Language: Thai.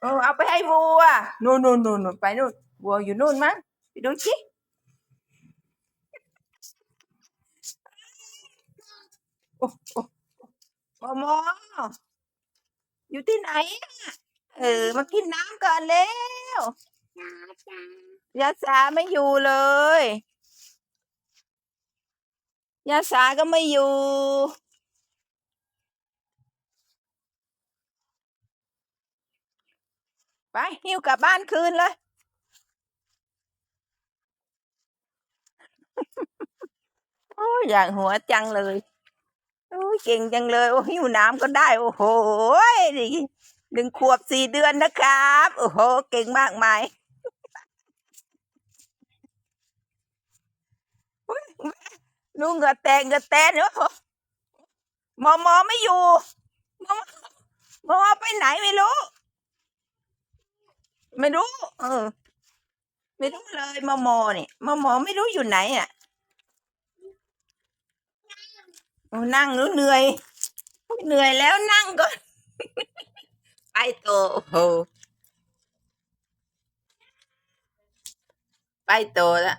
เออเอาไปให้วัวนู่นนู่นนู่นไปนู่นวัวอยู่นู่นมั้งไปดูชิโอ้โอ้โมโมอยู่ที่ไหนเออมากินน้ำก่อนเร็วจ้าจ้ายาสาไม่อยู่เลยยาสาก็ไม่อยู่ ไปหิ้วกลับบ้านคืนเลย โอ้ยอยากหัวจังเลยโอ้ยเก่งจังเลย โอ้หิ้วน้ำก็ได้ โอ้โหนี่หนึ่งขวบสี่เดือนนะครับ โอ้โห เก่งมากมายอุ๊ยลูกเงือแตกเงือแตกเนอะมอมอไม่อยู่ มอมอไปไหนไม่รู้ ไม่รู้ เออ ไม่รู้เลยมอมอเนี่ยมอมอไม่รู้อยู่ไหนอะนั่งรู้เหนื่อยเหนื่อยแล้วนั่งก่อน ไปโตโอ้โหไปโตแล้ว